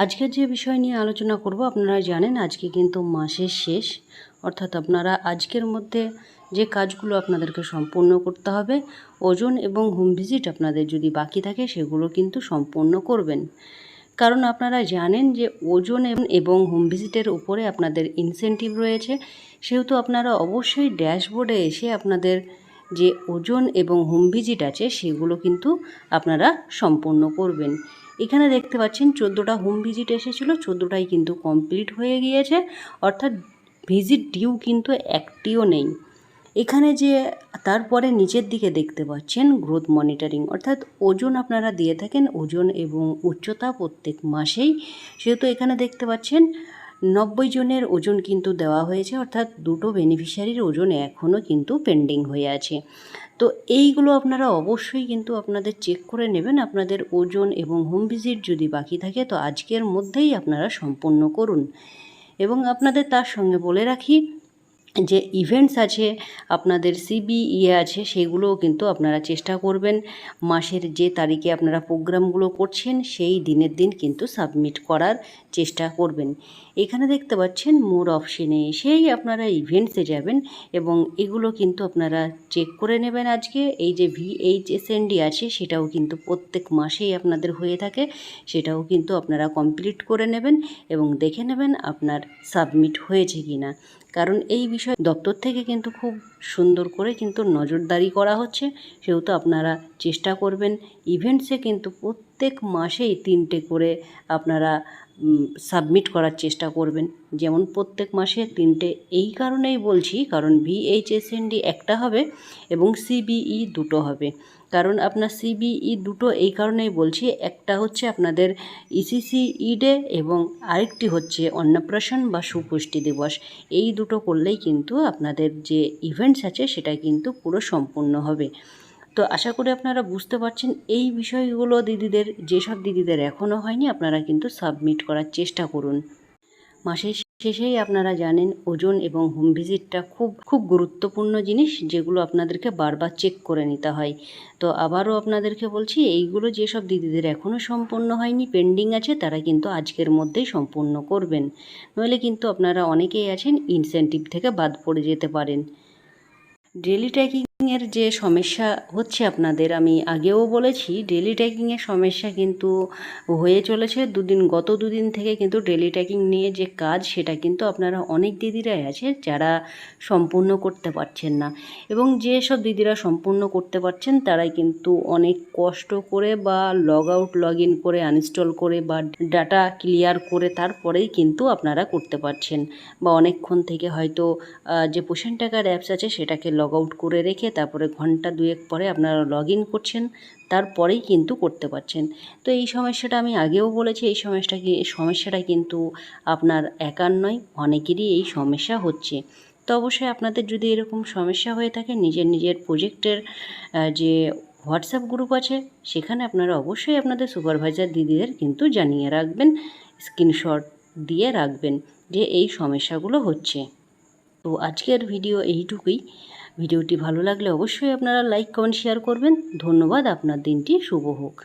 আজকের যে বিষয় নিয়ে আলোচনা করব, আপনারা জানেন আজকে কিন্তু মাসের শেষ। অর্থাৎ আপনারা আজকের মধ্যে যে কাজগুলো আপনাদেরকে সম্পূর্ণ করতে হবে, ওজন এবং হোম ভিজিট আপনাদের যদি বাকি থাকে, সেগুলো কিন্তু সম্পূর্ণ করবেন। কারণ আপনারা জানেন যে ওজন এবং- হোম ভিজিটের উপরে আপনাদের ইনসেনটিভ রয়েছে। সেহেতু আপনারা অবশ্যই ড্যাশবোর্ডে এসে আপনাদের যে ওজন এবং হোম ভিজিট আছে, সেগুলো কিন্তু আপনারা সম্পূর্ণ করবেন। এখানে দেখতে পাচ্ছেন, চোদ্দোটা হোম ভিজিট এসেছিল, চোদ্দোটাই কিন্তু কমপ্লিট হয়ে গিয়েছে। অর্থাৎ ভিজিট ডিউ কিন্তু একটিও নেই। এখানে যে, তারপরে নিচের দিকে দেখতে পাচ্ছেন গ্রোথ মনিটরিং অর্থাৎ ওজন আপনারা দিয়ে থাকেন, ওজন এবং উচ্চতা প্রত্যেক মাসেই। সেহেতু এখানে দেখতে পাচ্ছেন নব্বই জনের ওজন কিন্তু দেওয়া হয়েছে, অর্থাৎ দুটো বেনিফিশিয়ারির ওজন এখনও কিন্তু পেন্ডিং হয়ে আছে। তো এইগুলো আপনারা অবশ্যই কিন্তু আপনাদের চেক করে নেবেন, আপনাদের ওজন এবং হোম ভিজিট যদি বাকি থাকে, তো আজকের মধ্যেই আপনারা সম্পূর্ণ করুন। এবং আপনাদের তার সঙ্গে বলে রাখি যে ইভেন্টস আছে, আপনাদের সিবি ইয়ে আছে, সেগুলোও কিন্তু আপনারা চেষ্টা করবেন। মাসের যে তারিখে আপনারা প্রোগ্রামগুলো করছেন, সেই দিনের দিন কিন্তু সাবমিট করার চেষ্টা করবেন। এখানে দেখতে পাচ্ছেন, মোর অপশনে এসেই আপনারা ইভেন্টসে যাবেন এবং এগুলো কিন্তু আপনারা চেক করে নেবেন আজকে। এই যে ভিএইচএসএনডি আছে, সেটাও কিন্তু প্রত্যেক মাসেই আপনাদের হয়ে থাকে। সেটাও কিন্তু আপনারা কমপ্লিট করে নেবেন এবং দেখে নেবেন আপনার সাবমিট হয়েছে কি না কারণ এই বিষয় দপ্তর থেকে কিন্তু খুব সুন্দর করে কিন্তু নজরদারি করা হচ্ছে। সেহেতু আপনারা চেষ্টা করবেন। ইভেন্টসে কিন্তু প্রত্যেক মাসেই তিনটে করে আপনারা সাবমিট করার চেষ্টা করবেন। যেমন প্রত্যেক মাসে তিনটে, এই কারণেই বলছি, কারণ ভিএইচএসএনডি একটা হবে এবং সিবিই দুটো হবে। কারণ আপনার সিবিই দুটো, এই কারণেই বলছি, একটা হচ্ছে আপনাদের ইসিসি ইডে এবং আরেকটি হচ্ছে অন্নপ্রাশন বা সুপুষ্টি দিবস। এই দুটো করলেই কিন্তু আপনাদের যে ইভেন্টস আছে, সেটা কিন্তু পুরো সম্পূর্ণ হবে। তো আশা করি আপনারা বুঝতে পারছেন, এই বিষয়গুলো দিদিদের, যেসব দিদিদের এখনও হয়নি, আপনারা কিন্তু সাবমিট করার চেষ্টা করুন। মাসের শেষেই আপনারা জানেন, ওজন এবং হোম ভিজিটটা খুব খুব গুরুত্বপূর্ণ জিনিস, যেগুলো আপনাদেরকে বারবার চেক করে নিতে হয়। তো আবারও আপনাদেরকে বলছি, এইগুলো যেসব দিদিদের এখনও সম্পূর্ণ হয়নি পেন্ডিং আছে, তারা কিন্তু আজকের মধ্যেই সম্পূর্ণ করবেন। নইলে কিন্তু আপনারা অনেকেই আছেন ইনসেন্টিভ থেকে বাদ পড়ে যেতে পারেন। ডেলি ট্র্যাকিংয়ের যে সমস্যা হচ্ছে আপনাদের, আমি আগেও বলেছি ডেলি ট্র্যাকিংয়ের সমস্যা কিন্তু হয়ে চলেছে। দুদিন, গত দুদিন থেকে কিন্তু ডেলি ট্র্যাকিং নিয়ে যে কাজ, সেটা কিন্তু আপনারা অনেক দিদিরাই আছে যারা সম্পূর্ণ করতে পারছেন না। এবং যেসব দিদিরা সম্পূর্ণ করতে পারছেন, তারাই কিন্তু অনেক কষ্ট করে বা লগ আউট লগ ইন করে আনইনস্টল করে বা ডাটা ক্লিয়ার করে তারপরেই কিন্তু আপনারা করতে পারছেন। বা অনেকক্ষণ থেকে হয়তো যে পোষণ টাকার অ্যাপস আছে, সেটাকে লগ আউট করে রেখে তারপরে ঘণ্টা দুয়েক পরে আপনারা লগ ইন করছেন, তারপরেই কিন্তু করতে পারছেন। তো এই সমস্যাটা আমি আগেও বলেছি, এই সমস্যাটা কি সমস্যাটা কিন্তু আপনার একার নয়, অনেকেরই এই সমস্যা হচ্ছে। তো অবশ্যই আপনাদের যদি এরকম সমস্যা হয়ে থাকে, নিজের নিজের প্রজেক্টের যে হোয়াটসঅ্যাপ গ্রুপ আছে, সেখানে আপনারা অবশ্যই আপনাদের সুপারভাইজার দিদিদের কিন্তু জানিয়ে রাখবেন স্ক্রিনশট দিয়ে রাখবেন যে এই সমস্যাগুলো হচ্ছে। তো আজকের ভিডিও এইটুকুই। ভিডিওটি ভালো লাগলে অবশ্যই আপনারা লাইক কমেন্ট শেয়ার করবেন। ধন্যবাদ আপনার দিনটি শুভ হোক।